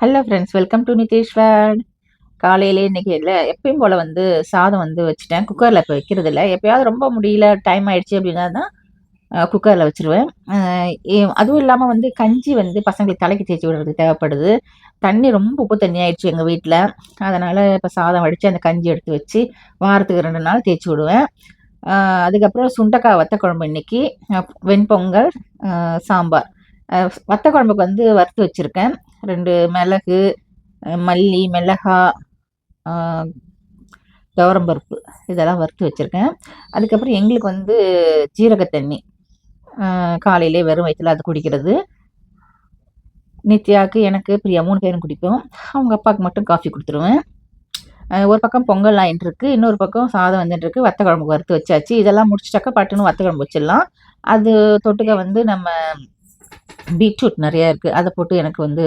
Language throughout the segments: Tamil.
Hello friends welcome to Niteshwar காலையிலே இன்னைக்கு இல்லை எப்பயும் போல் வந்து சாதம் வந்து வச்சுட்டேன். குக்கரில் இப்போ வைக்கிறது இல்லை. எப்போயாவது ரொம்ப முடியல டைம் ஆயிடுச்சு அப்படின்னா தான் குக்கரில் வச்சுருவேன். அதுவும் இல்லாமல் வந்து கஞ்சி வந்து பசங்களுக்கு தலைக்கு தேய்ச்சி விடுறதுக்கு தேவைப்படுது. தண்ணி ரொம்ப உப்பு தண்ணி ஆயிடுச்சு எங்கள் வீட்டில் அதனால் இப்போ சாதம் வடித்து அந்த கஞ்சி எடுத்து வச்சு வாரத்துக்கு ரெண்டு நாள் தேய்ச்சி விடுவேன். அதுக்கப்புறம் சுண்டக்காய் வத்த குழம்பு இன்றைக்கி வெண்பொங்கல் சாம்பார். வத்த குழம்புக்கு வந்து வறுத்து வச்சுருக்கேன். ரெண்டு மிளகு மல்லி மிளகா ஆஹ் துவரம்பருப்பு இதெல்லாம் வறுத்து வச்சுருக்கேன். அதுக்கப்புறம் எங்களுக்கு வந்து ஜீரக தண்ணி காலையிலே வெறும் வயிற்றில் அது குடிக்கிறது. நித்யாவுக்கு எனக்கு பிரியா மூணு பேரும் குடிப்போம். அவங்க அப்பாவுக்கு மட்டும் காஃபி கொடுத்துருவேன். ஒரு பக்கம் பொங்கல் ஆயின்ட்டுருக்கு இன்னொரு பக்கம் சாதம் வந்துட்டுருக்கு வத்த குழம்பு வறுத்து வச்சாச்சு. இதெல்லாம் முடிச்சிட்டாக்கா பட்டுன்னு வத்த குழம்பு வச்சிடலாம். அது தொட்டுக்க வந்து நம்ம பீட்ரூட் நிறையா இருக்குது அதை போட்டு எனக்கு வந்து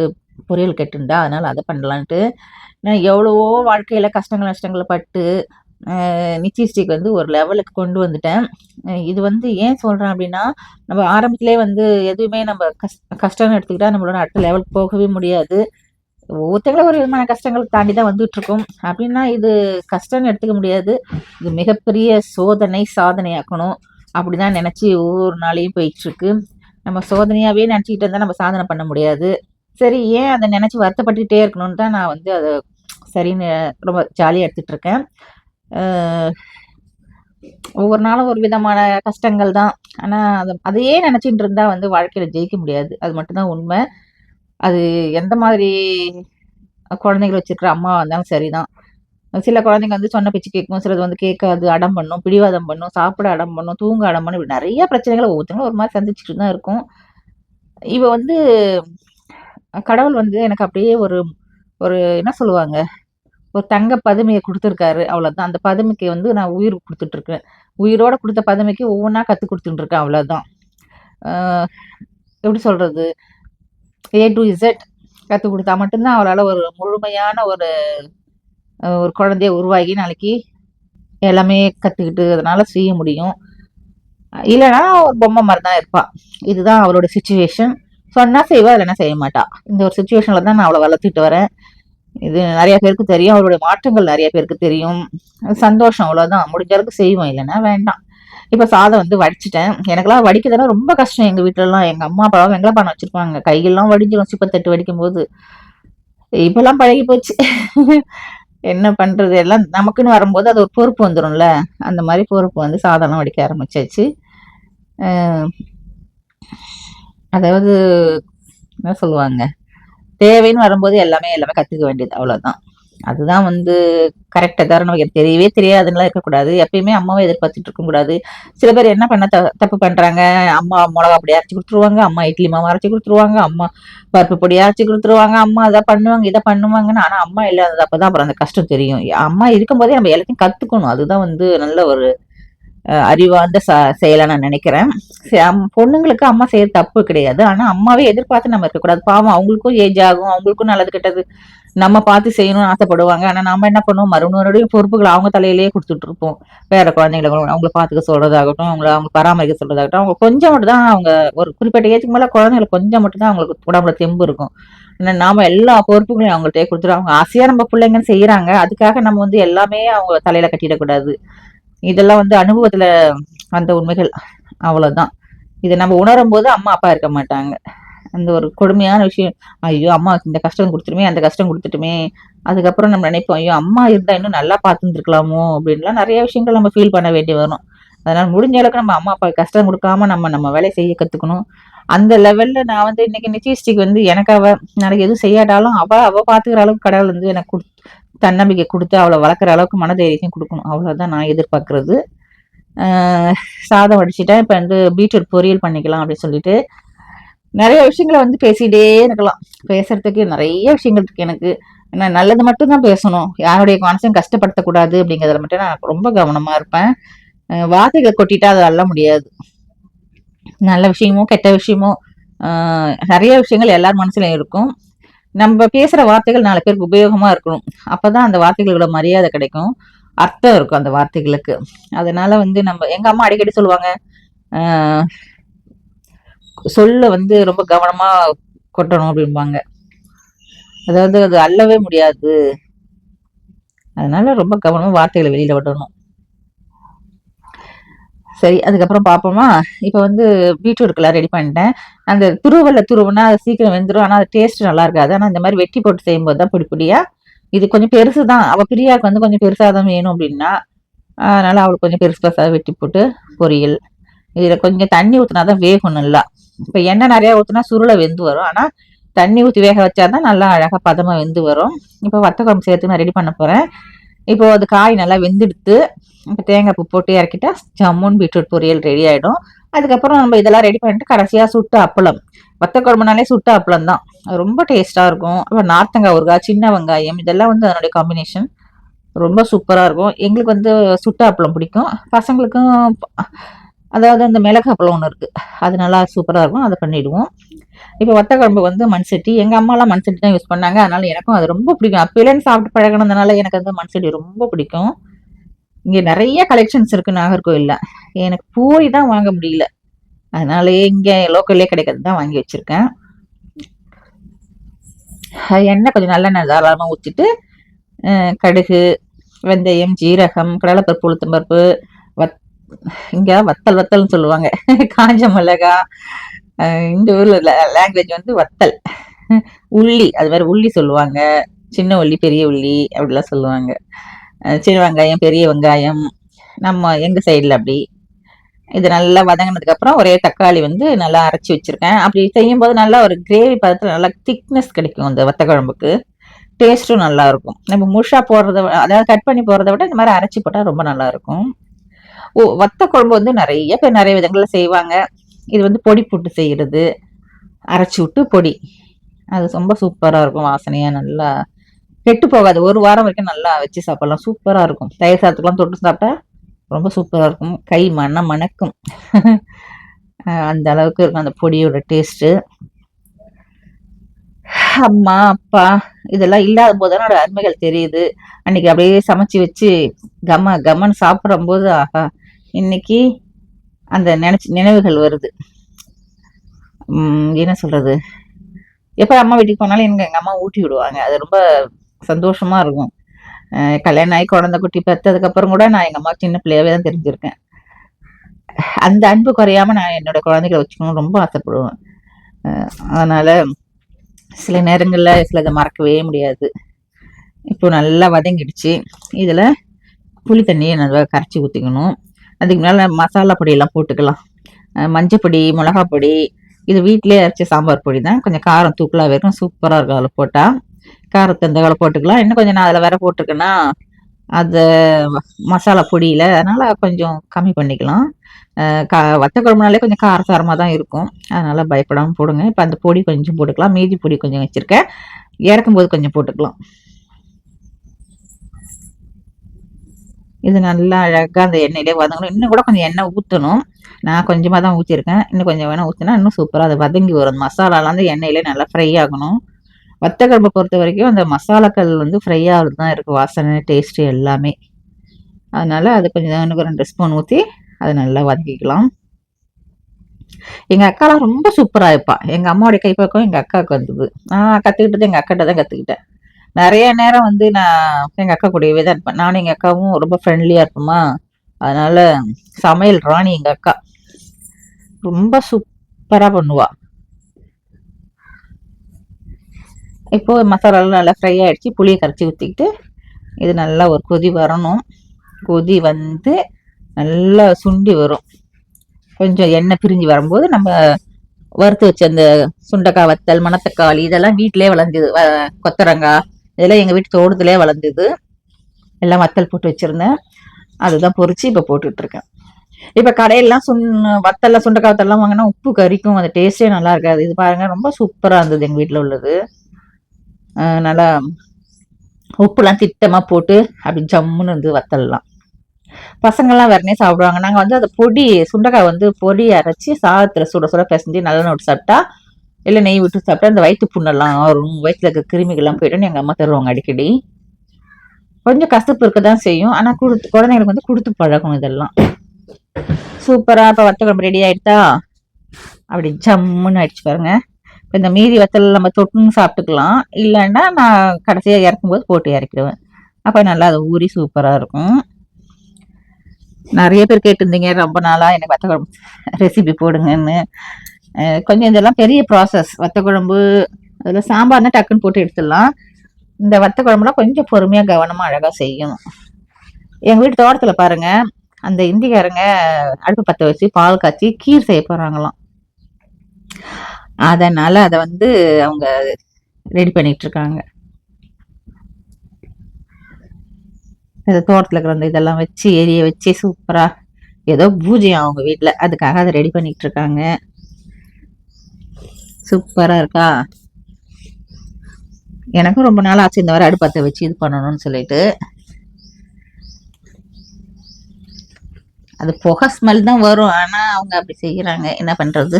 பொரியல் கெட்டுண்டா? அதனால் அதை பண்ணலான்ட்டு. நான் எவ்வளவோ வாழ்க்கையில் கஷ்டங்கள் நஷ்டங்களை பட்டு நிச்சயஸ்டிக் வந்து ஒரு லெவலுக்கு கொண்டு வந்துட்டேன். இது வந்து ஏன் சொல்கிறேன் அப்படின்னா நம்ம ஆரம்பத்திலே வந்து எதுவுமே நம்ம கஷ் கஷ்டம்னு எடுத்துக்கிட்டால் நம்மளோட அடுத்த லெவலுக்கு போகவே முடியாது. ஒவ்வொருத்தங்களும் ஒரு விதமான கஷ்டங்களை தாண்டி தான் வந்துட்டுருக்கோம் அப்படின்னா இது கஷ்டம்னு எடுத்துக்க முடியாது. இது மிகப்பெரிய சோதனை சாதனையாக்கணும். அப்படிதான் நினச்சி ஒவ்வொரு நாளையும் போயிட்டுருக்கு நம்ம சோதனையாகவே நினச்சிக்கிட்டு இருந்தால் நம்ம சாதனை பண்ண முடியாது. சரி ஏன் அதை நினைச்சு வருத்தப்பட்டுக்கிட்டே இருக்கணும்னு தான் நான் வந்து அதை சரின்னு ரொம்ப ஜாலியாக எடுத்துட்டு இருக்கேன். ஒவ்வொரு நாளும் ஒரு விதமான கஷ்டங்கள் தான். ஆனால் அது அதையே நினச்சிட்டு இருந்தால் வந்து வாழ்க்கையில் ஜெயிக்க முடியாது. அது மட்டும்தான் உண்மை. அது எந்த மாதிரி குழந்தைகள் வச்சிருக்கிற அம்மா இருந்தாலும் சரிதான். சில குழந்தைங்க வந்து சொன்ன பேச்சு கேட்கும் சிலது வந்து கேட்காது அடம் பண்ணும் பிடிவாதம் பண்ணும் சாப்பிட அடம் பண்ணும் தூங்க அடம் பண்ணும் இப்படி நிறைய பிரச்சனைகளை ஒவ்வொருத்தங்களும் ஒரு மாதிரி சந்திச்சுட்டு தான் இருக்கும். இவ வந்து கடவுள் வந்து எனக்கு அப்படியே ஒரு ஒரு என்ன சொல்லுவாங்க? ஒரு தங்க பதுமையை கொடுத்துருக்காரு. அவ்வளோதான் அந்த பதுமைக்கு வந்து நான் உயிர் கொடுத்துட்ருக்கேன். உயிரோடு கொடுத்த பதுமைக்கு ஒவ்வொன்றா கற்றுக் கொடுத்துட்டுருக்கேன். அவ்வளோதான் எப்படி சொல்கிறது ஏ டு இசட் கற்றுக் கொடுத்தா மட்டும்தான் அவளால் ஒரு முழுமையான ஒரு ஒரு குழந்தைய உருவாகி நாளைக்கு எல்லாமே கற்றுக்கிட்டு அதனால் செய்ய முடியும். இல்லைன்னா ஒரு பொம்மை மாதிரி தான் இருப்பாள் இதுதான் அவளோட சுச்சுவேஷன் சொன்னா செய்வா இல்லைன்னா செய்ய மாட்டா. இந்த ஒரு சுச்சுவேஷன்ல தான் நான் அவளை வளர்த்துட்டு வரேன். இது நிறைய பேருக்கு தெரியும். அவளுடைய மாற்றங்கள் நிறைய பேருக்கு தெரியும். சந்தோஷம் அவ்வளவுதான். முடிஞ்ச அளவுக்கு செய்வோம் இல்லைன்னா வேண்டாம். இப்ப சாதம் வந்து வடிச்சிட்டேன். எனக்கெல்லாம் வடிக்கிறதுலாம் ரொம்ப கஷ்டம். எங்க வீட்டிலலாம் எங்கள் எங்க அம்மா அப்பாவும் வெங்கல பண்ண வச்சிருப்பாங்க. கையெல்லாம் வடிஞ்சிரும். சிப்பத்தட்டு வடிக்கும் போது இப்பெல்லாம் பழகி போச்சு. என்ன பண்றது? எல்லாம் நமக்குன்னு வரும்போது அது ஒரு பொறுப்பு வந்துடும்ல அந்த மாதிரி பொறுப்பு வந்து சாதம்லாம் வடிக்க ஆரம்பிச்சாச்சு. அதாவது என்ன சொல்லுவாங்க? தேவைன்னு வரும்போது எல்லாமே எல்லாமே கற்றுக்க வேண்டியது அவ்வளோதான் அதுதான் வந்து கரெக்டாக தர நமக்கு தெரியவே தெரியாதுன்னுலாம் இருக்கக்கூடாது. எப்பயுமே அம்மாவை எதிர்பார்த்துட்டு இருக்கக்கூடாது சில பேர் என்ன பண்ண த- தப்பு பண்ணுறாங்க அம்மா மிளகா பொடி அரைச்சி கொடுத்துருவாங்க. அம்மா இட்லி மாவு அரைச்சி கொடுத்துருவாங்க. அம்மா பருப்பு பொடி அரைச்சி கொடுத்துருவாங்க. அம்மா அதை பண்ணுவாங்க இதை பண்ணுவாங்கன்னு. ஆனால் அம்மா இல்லாதது அப்பதான் அப்புறம் அந்த கஷ்டம் தெரியும். அம்மா இருக்கும்போதே நம்ம எல்லாத்தையும் கற்றுக்கணும் அதுதான் வந்து நல்ல ஒரு அறிவார்ந்த ச செயலா நான் நினைக்கிறேன். பொண்ணுங்களுக்கு அம்மா செய்ய தப்பு கிடையாது. ஆனால் அம்மாவே எதிர்பார்த்து நம்ம இருக்கக்கூடாது பாவம் அவங்களுக்கும் ஏஜ் ஆகும் அவங்களுக்கும் நல்லது கெட்டது. நம்ம பார்த்து செய்யணும்னு ஆசைப்படுவாங்க. ஆனால் நம்ம என்ன பண்ணுவோம்? மறுநூறுடைய பொறுப்புகள் அவங்க தலையிலேயே கொடுத்துட்டு இருப்போம். வேற குழந்தைங்களை அவங்கள பார்த்துக்க சொல்றதாகட்டும் அவங்கள அவங்க பராமரிக்க சொல்றதாகட்டும். அவங்க கொஞ்சம் மட்டும் தான் அவங்க ஒரு குறிப்பிட்ட ஏஜுக்கு மேலே குழந்தைங்களுக்கு கொஞ்சம் மட்டும் தான் அவங்களுக்கு உடம்புல தெம்பு இருக்கும். நாம எல்லா பொறுப்புகளையும் அவங்கள்ட்டே கொடுத்துருவோம் அவங்க ஆசையா நம்ம பிள்ளைங்கன்னு செய்யறாங்க. அதுக்காக நம்ம வந்து எல்லாமே அவங்க தலையில கட்டிடக்கூடாது இதெல்லாம் வந்து அனுபவத்துல வந்த உண்மைகள். அவ்வளவுதான். இதை நம்ம உணரும் போது அம்மா அப்பா இருக்க மாட்டாங்க. அந்த ஒரு கொடுமையான விஷயம். ஐயோ அம்மா இந்த கஷ்டம் கொடுத்துட்டுமே அந்த கஷ்டம் கொடுத்துட்டுமே. அதுக்கப்புறம் நம்ம நினைப்போம் ஐயோ அம்மா இருந்தா இன்னும் நல்லா பார்த்துருக்கலாமோ அப்படின்லாம் நிறைய விஷயங்கள் நம்ம ஃபீல் பண்ண வேண்டி வரும். அதனால முடிஞ்ச அளவுக்கு நம்ம அம்மா அப்பா கஷ்டம் கொடுக்காம நம்ம நம்ம வேலையை செய்ய கத்துக்கணும். அந்த லெவல்ல நான் வந்து இன்னைக்கு நிச்சயஸ்டிக்கு வந்து எனக்கு அவ நாளைக்கு எதுவும் செய்யாட்டாலும் அவ அவ பாத்துக்கிற அளவுக்கு கடவுள் வந்து எனக்கு தன்னம்பிக்கை கொடுத்து அவளை வளர்க்குற அளவுக்கு மனதைரியத்தையும் கொடுக்கணும். அவ்வளோதான் நான் எதிர்பார்க்கறது. சாதம் வடிச்சிட்டேன். இப்போ வந்து பீட்ரூட் பொரியல் பண்ணிக்கலாம் அப்படின்னு சொல்லிட்டு நிறைய விஷயங்களை வந்து பேசிகிட்டே இருக்கலாம். பேசுறதுக்கு நிறைய விஷயங்கள் இருக்கு எனக்கு. நான் நல்லது மட்டும் தான் பேசணும். யாருடைய மனசையும் கஷ்டப்படுத்தக்கூடாது அப்படிங்கிறதுல மட்டும் நான் ரொம்ப கவனமாக இருப்பேன். வார்த்தைகளை கொட்டிட்டா அது அள்ள முடியாது. நல்ல விஷயமோ கெட்ட விஷயமோ நிறைய விஷயங்கள் எல்லார் மனசுலயும் இருக்கும். நம்ம பேசுற வார்த்தைகள் நாலு பேருக்கு உபயோகமா இருக்கணும். அப்பதான் அந்த வார்த்தைகளோட மரியாதை கிடைக்கும். அர்த்தம் இருக்கும் அந்த வார்த்தைகளுக்கு. அதனால வந்து நம்ம எங்க அம்மா அடிக்கடி சொல்லுவாங்க சொல்ல வந்து ரொம்ப கவனமா கொட்டணும் அப்படிம்பாங்க. அதாவது அது அல்லவே முடியாது. அதனால ரொம்ப கவனமா வார்த்தைகளை வெளியில விடணும் சரி அதுக்கப்புறம் பார்ப்போமா இப்போ வந்து பீட்ரூட்கெல்லாம் ரெடி பண்ணிட்டேன். அந்த துருவல துருவுனா அது சீக்கிரம் வெந்துடும் ஆனால் அது டேஸ்ட் நல்லா இருக்காது. ஆனால் இந்த மாதிரி வெட்டி போட்டு செய்யும்போது தான் பொடி பொடியா இது கொஞ்சம் பெருசு தான். அவள் பிரியாவுக்கு வந்து கொஞ்சம் பெருசாக தான் வேணும் அப்படின்னா அதனால் அவளுக்கு கொஞ்சம் பெருசு பெருசாக வெட்டி போட்டு பொரியல். இதில் கொஞ்சம் தண்ணி ஊற்றினா தான் வேகும் நல்லா. இப்போ எண்ணெய் நிறையா ஊற்றினா சுருளை வெந்து வரும். ஆனால் தண்ணி ஊற்றி வேக வச்சா தான் நல்லா அழகாக பதமாக வெந்து வரும். இப்போ வத்த குழம்பு சேர்த்து நான் ரெடி பண்ண போகிறேன் இப்போ அது காய் நல்லா வெந்துடுத்து இப்போ தேங்காய் பூ போட்டு இறக்கிட்டா ஜம்முன் பீட்ரூட் பொரியல் ரெடி ஆகிடும் அதுக்கப்புறம் நம்ம இதெல்லாம் ரெடி பண்ணிட்டு கடைசியாக சுட்டு அப்பளம். வத்த குழம்புனாலே சுட்டு அப்பளம் தான். ரொம்ப டேஸ்ட்டாக இருக்கும். அப்புறம் நார்த்தங்காய் ஊறுகாய் சின்ன வெங்காயம் இதெல்லாம் வந்து அதனுடைய காம்பினேஷன் ரொம்ப சூப்பராக இருக்கும். எங்களுக்கு வந்து சுட்டு அப்பளம் பிடிக்கும். பசங்களுக்கும் அதாவது அந்த மிளகு அப்பளம் ஒன்று இருக்குது அது நல்லா சூப்பராக இருக்கும். அதை பண்ணிவிடுவோம் இப்போ வத்த குழம்பு வந்து மண் சட்டி எங்கள் அம்மாலாம் மண் சட்டி தான் யூஸ் பண்ணாங்க. அதனால் எனக்கும் அது ரொம்ப பிடிக்கும். அப்போலேருந்து சாப்பிட்டு பழகினதுனால எனக்கு வந்து மண் சட்டி ரொம்ப பிடிக்கும். இங்கே நிறைய கலெக்ஷன்ஸ் இருக்குது நாகர்கோவிலில். எனக்கு பூரி தான் வாங்க முடியல. அதனாலயே இங்கே லோக்கல்லே கிடைக்கிறது தான் வாங்கி வச்சுருக்கேன். எண்ணெய் கொஞ்சம் நல்லெண்ணெய் தாராளமாக ஊற்றிட்டு கடுகு வெந்தயம் ஜீரகம் கடலைப்பருப்பு உளுத்தம்பருப்பு வத் இங்கே வத்தல் வத்தல்னு சொல்லுவாங்க. காஞ்ச மிளகா இந்த ஊரில் லாங்குவேஜ் வந்து வத்தல். உள்ளி அது மாதிரி உள்ளி சொல்லுவாங்க. சின்ன உள்ளி பெரிய உள்ளி அப்படிலாம் சொல்லுவாங்க. சின்ன வெங்காயம் பெரிய வெங்காயம் நம்ம எங்கள் சைடில் அப்படி. இது நல்லா வதங்கினதுக்கப்புறம் ஒரே தக்காளி வந்து நல்லா அரைச்சி வச்சுருக்கேன். அப்படி செய்யும்போது நல்லா ஒரு கிரேவி பதத்தில் நல்லா திக்னஸ் கிடைக்கும் அந்த வத்த குழம்புக்கு. டேஸ்ட்டும் நல்லா இருக்கும். நம்ம முழுஷா போடுறத அதாவது கட் பண்ணி போடுறத விட இந்த மாதிரி அரைச்சி போட்டால் ரொம்ப நல்லா இருக்கும். ஓ வத்த குழம்பு வந்து நிறைய பேர் நிறைய விதங்களில் செய்வாங்க. இது வந்து பொடி போட்டு செய்கிறது அரைச்சி விட்டு பொடி. அது ரொம்ப சூப்பராக இருக்கும் வாசனையாக நல்லா கெட்டு போகாது. ஒரு வாரம் வரைக்கும் நல்லா வச்சு சாப்பிடலாம். சூப்பராக இருக்கும். தயிர் சாதத்துக்குலாம் தொட்டு சாப்பிட்டா ரொம்ப சூப்பராக இருக்கும். கை மன மணக்கும். அந்த அளவுக்கு இருக்கும் அந்த பொடியோட டேஸ்ட்டு அம்மா அப்பா இதெல்லாம் இல்லாத போது தான் அருமைகள் தெரியுது. அன்னைக்கு அப்படியே சமைச்சு வச்சு கம சாப்பிடும் போது ஆஹா இன்னைக்கு அந்த நினைச்சு நினைவுகள் வருது. என்ன சொல்றது? எப்போ அம்மா வீட்டுக்கு போனாலும் எனக்கு எங்கள் அம்மா ஊட்டி விடுவாங்க. அது ரொம்ப சந்தோஷமா இருக்கும். கல்யாணம் ஆகி குழந்தை குட்டி பெற்றதுக்கப்புறம் கூட நான் எங்கள் அம்மா சின்ன பிள்ளையாகவே தான் தெரிஞ்சிருக்கேன். அந்த அன்பு குறையாம நான் என்னோட குழந்தைகளை வச்சுக்கணும்னு ரொம்ப ஆசைப்படுவேன். அதனால சில நேரங்களில் சிலதை மறக்கவே முடியாது. இப்போ நல்லா வதங்கிடுச்சு. இதில் புளி தண்ணியை நல்லா கரைச்சி ஊற்றிக்கணும் அதுக்கு மேலே மசாலா பொடியெல்லாம் போட்டுக்கலாம். மஞ்சப்பொடி மிளகாப்பொடி இது வீட்டிலே அரைச்ச சாம்பார் பொடி தான் கொஞ்சம் காரம் தூக்கலாக இருக்கும் சூப்பராக இருக்கும். அதில் போட்டால் காரத்து இந்த வேலை போட்டுக்கலாம். இன்னும் கொஞ்சம் நான் அதில் வேற போட்டிருக்கேன்னா அது மசாலா பொடியில் அதனால் கொஞ்சம் கம்மி பண்ணிக்கலாம். கா வத்த குழம்புனாலே கொஞ்சம் காரசாரமாக தான் இருக்கும். அதனால் பயப்படாமல் போடுங்க. இப்போ அந்த பொடி கொஞ்சம் போட்டுக்கலாம். மீதி பொடி கொஞ்சம் வச்சுருக்கேன். இறக்கும்போது கொஞ்சம் போட்டுக்கலாம். இது நல்லா அழகாக அந்த எண்ணெயிலே வதங்கணும். இன்னும் கூட கொஞ்சம் எண்ணெய் ஊற்றணும் நான் கொஞ்சமாக தான் ஊற்றிருக்கேன் இன்னும் கொஞ்சம் வேணால் ஊற்றினா இன்னும் சூப்பராக அது வதங்கி வரும். மசாலாலாம் அந்த எண்ணெயிலே நல்லா ஃப்ரை ஆகணும். வத்தக்குழம்பை பொறுத்த வரைக்கும் அந்த மசாலாக்கள் வந்து ஃப்ரை ஆகிறது தான் இருக்குது வாசனை டேஸ்ட்டு எல்லாமே. அதனால் அது கொஞ்சம் எனக்கு ரெண்டு ஸ்பூன் ஊற்றி அதை நல்லா வதக்கிக்கலாம். எங்கள் அக்காலாம் ரொம்ப சூப்பராக இருப்பாள் எங்கள் அம்மாவுடைய கைப்பக்கம் எங்கள் அக்காவுக்கு வந்தது. நான் கற்றுக்கிட்டது எங்கள் அக்காட்ட தான் கற்றுக்கிட்டேன் நிறைய நேரம் வந்து நான் எங்கள் அக்கா கூடவே தான் இருப்பேன். நானும் எங்கள் அக்காவும் ரொம்ப ஃப்ரெண்ட்லியாக இருப்போமா? அதனால் சமையல் ராணி எங்கள் அக்கா. ரொம்ப சூப்பராக பண்ணுவாள் இப்போது மசாலாலாம் நல்லா ஃப்ரை ஆகிடுச்சு புளியை கரைச்சி ஊற்றிக்கிட்டு இது நல்லா ஒரு கொதி வரணும். கொதி வந்து நல்லா சுண்டி வரும். கொஞ்சம் எண்ணெய் பிரிஞ்சு வரும்போது நம்ம வறுத்து வச்ச அந்த சுண்டக்காய் வத்தல் மணத்தக்காளி இதெல்லாம் வீட்டிலே வளர்ந்தது. கொத்தரங்காய் இதெல்லாம் எங்கள் வீட்டு தோட்டத்திலே வளர்ந்தது. எல்லாம் வத்தல் போட்டு வச்சுருந்தேன். அதுதான் பொறிச்சு இப்போ போட்டுட்ருக்கேன். இப்போ கடையெல்லாம் சுண் வத்தல்லாம் சுண்டக்காய் வத்தல்லாம் வாங்கினா உப்பு கறிக்கும் அந்த டேஸ்ட்டே நல்லா இருக்காது. இது பாருங்கள் ரொம்ப சூப்பராக இருந்தது எங்கள் வீட்டில் உள்ளது. நல்லா உப்புலாம் திட்டமாக போட்டு அப்படி ஜம்முன்னு வந்து வத்தலாம் பசங்கள்லாம் வேறனே சாப்பிடுவாங்க? நாங்கள் வந்து அந்த பொடி சுண்டக்காய் வந்து பொடி அரைச்சி சாதத்தில் சுட சுட பிசைஞ்சு நல்ல நோட்டு சாப்பிட்டா இல்லை நெய் விட்டு சாப்பிட்டா அந்த வயிற்று புண்ணெல்லாம் வரும். வயிற்றுல இருக்க கிருமிகள்லாம் போய்ட்டுன்னு எங்கள் அம்மா தருவாங்க அடிக்கடி. கொஞ்சம் கசப்பு இருக்க தான் செய்யும். ஆனால் கொடுத்து குழந்தைங்களுக்கு வந்து கொடுத்து பழகும் இதெல்லாம். சூப்பராக இப்போ வத்த குழம்பு ரெடி ஆகிட்டா அப்படி ஜம்முன்னு அடிச்சு பாருங்கள் இந்த மீதி வத்தல் நம்ம தொட்டுன்னு சாப்பிட்டுக்கலாம். இல்லைன்னா நான் கடைசியாக இறக்கும்போது போட்டு இறக்கிடுவேன். அப்போ நல்லா அது ஊறி சூப்பராக இருக்கும். நிறைய பேர் கேட்டிருந்தீங்க ரொம்ப நாளாக எனக்கு வத்த குழம்பு ரெசிபி போடுங்கன்னு. கொஞ்சம் இதெல்லாம் பெரிய ப்ராசஸ் வத்த குழம்பு அதில் சாம்பார்னா டக்குன்னு போட்டு எடுத்துடலாம். இந்த வத்த குழம்புலாம் கொஞ்சம் பொறுமையாக கவனமாக அழகாக செய்யணும். எங்கள் வீட்டு தோட்டத்தில் பாருங்க அந்த இந்திக்காரங்க அடுப்பு பற்ற வச்சு பால் காய்ச்சி கீர் செய்ய போகிறாங்களாம் அதனால அதை வந்து அவங்க ரெடி பண்ணிட்டு இருக்காங்க இந்த தோட்டத்தில் இருக்கிற அந்த இதெல்லாம் வச்சு எரிய வச்சு சூப்பராக ஏதோ பூஜையும் அவங்க வீட்டில் அதுக்காக அதை ரெடி பண்ணிட்டு இருக்காங்க சூப்பராக இருக்கா? எனக்கும் ரொம்ப நாள் ஆச்சு இந்த வாரம் அடுப்பத்தை வச்சு இது பண்ணணும்னு சொல்லிட்டு. அது புகை ஸ்மெல் தான் வரும். ஆனால் அவங்க அப்படி செய்கிறாங்க என்ன பண்ணுறது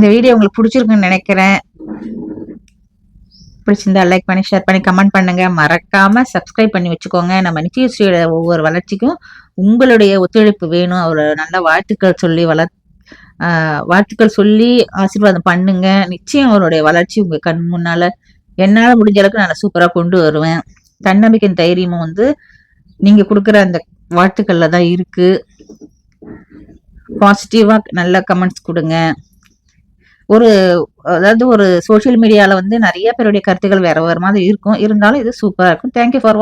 இந்த வீடியோ உங்களுக்கு பிடிச்சிருக்குன்னு நினைக்கிறேன். பிடிச்சிருந்தா லைக் பண்ணி ஷேர் பண்ணி கமெண்ட் பண்ணுங்க. மறக்காம சப்ஸ்கிரைப் பண்ணி வச்சுக்கோங்க. நம்ம நிச்சயஸ்ரீயோட ஒவ்வொரு வளர்ச்சிக்கும் உங்களுடைய ஒத்துழைப்பு வேணும். அவரோட நல்ல வாழ்த்துக்கள் சொல்லி வளர் வாழ்த்துக்கள் சொல்லி ஆசீர்வாதம் பண்ணுங்க. நிச்சயம் அவருடைய வளர்ச்சி உங்க கண் முன்னால என்னால முடிஞ்ச அளவுக்கு நான் சூப்பரா கொண்டு வருவேன். தன்னம்பிக்கை தைரியமும் வந்து நீங்க கொடுக்குற அந்த வாழ்த்துக்கள்ல தான் இருக்கு. பாசிட்டிவா நல்ல கமெண்ட்ஸ் கொடுங்க. ஒரு அதாவது ஒரு சோஷியல் மீடியால வந்து நிறைய பேருடைய கருத்துக்கள் வேற வேறு மாதிரி இருக்கும். இருந்தாலும் இது சூப்பரா இருக்கும். Thank you for